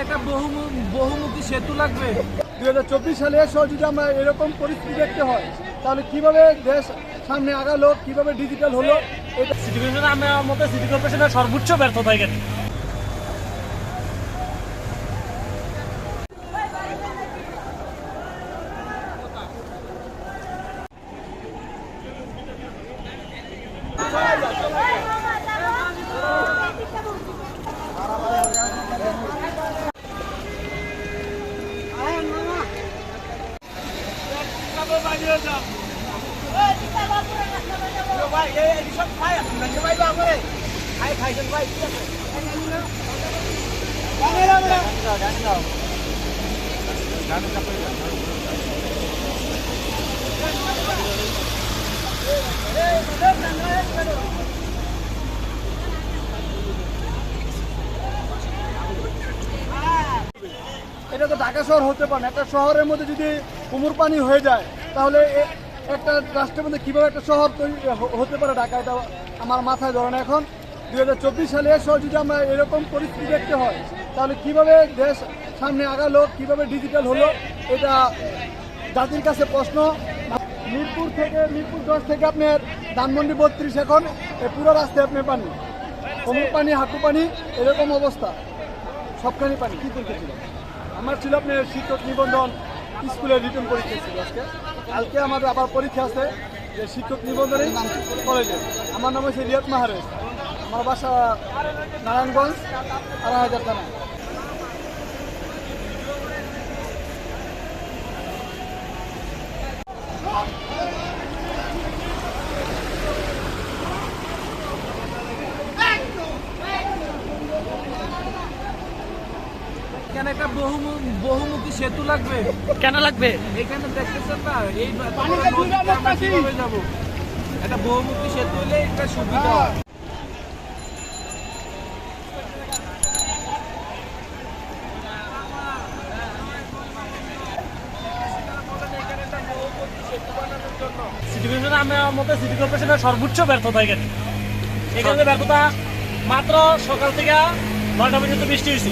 একটা বহুমু- বহুমুখী সেতু লাগবে। দু হাজার চব্বিশ সালে এসেও যদি আমরা এরকম পরিস্থিতি দেখতে হয়, তাহলে কীভাবে দেশ সামনে আগালো, কীভাবে ডিজিটাল হলো, এটা সিটি কর্পোরেশন আমার সিটি কর্পোরেশনের সর্বোচ্চ ব্যর্থতা এখানে। এটা তো ঢাকা শহর হতে পারে একটা শহরের মধ্যে যদি কুমুর পানি হয়ে যায় তাহলে একটা রাষ্ট্রের মধ্যে কীভাবে একটা শহর তৈরি হতে পারে ঢাকা? এটা আমার মাথায় ধরে না এখন। দুই হাজার চব্বিশ সালে এসেও যদি আমরা এরকম পরিস্থিতি দেখতে হয়, তাহলে কীভাবে দেশ সামনে আগালো, কীভাবে ডিজিটাল হলো, এটা জাতির কাছে প্রশ্ন। মিরপুর থেকে, মিরপুর দশ থেকে আপনার ধানমন্ডি বত্রিশ এখন পুরো রাস্তায় আপনি পানি। কুমুর পানি, হাঁটু পানি, এরকম অবস্থা। সবখানি পানি। কি করতেছিল আমার ছিল আপনার শিক্ষক নিবন্ধন। স্কুলে রিটার্ন পরীক্ষা ছিল আজকে। কালকে আমাদের আবার পরীক্ষা আছে, যে শিক্ষক নিবন্ধনে কলেজে আমার নাম হচ্ছে রিয়াদ মাহারেজ আমার বাসা নারায়ণগঞ্জ, আড়াই হাজার টাকা এখানে একটা বহুমু- বহুমুখী সেতু লাগবে। কেন লাগবে? এখানে দেখতেছেন না এই আমরা কীভাবে যাব? একটা বহুমুখী সেতু হলে একটা সুবিধা। হয়। সিটি কর্পোরেশন আমার মতে সিটি কর্পোরেশনের সর্বোচ্চ ব্যর্থতা এখানে। এখানে ব্যর্থতা মাত্র সকাল থেকে নয়টা পর্যন্ত বৃষ্টি হয়েছে।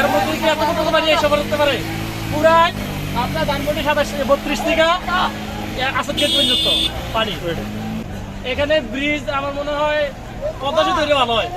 এর মধ্যে কি এত কত পানি এসে করতে পারে? পুরাই আপনার ধানমন্ডি সাতাশ বত্রিশ থেকে আসর গেট পর্যন্ত পানি। এখানে ব্রিজ আমার মনে হয়, পদ্মা সেতু ভালো হয়।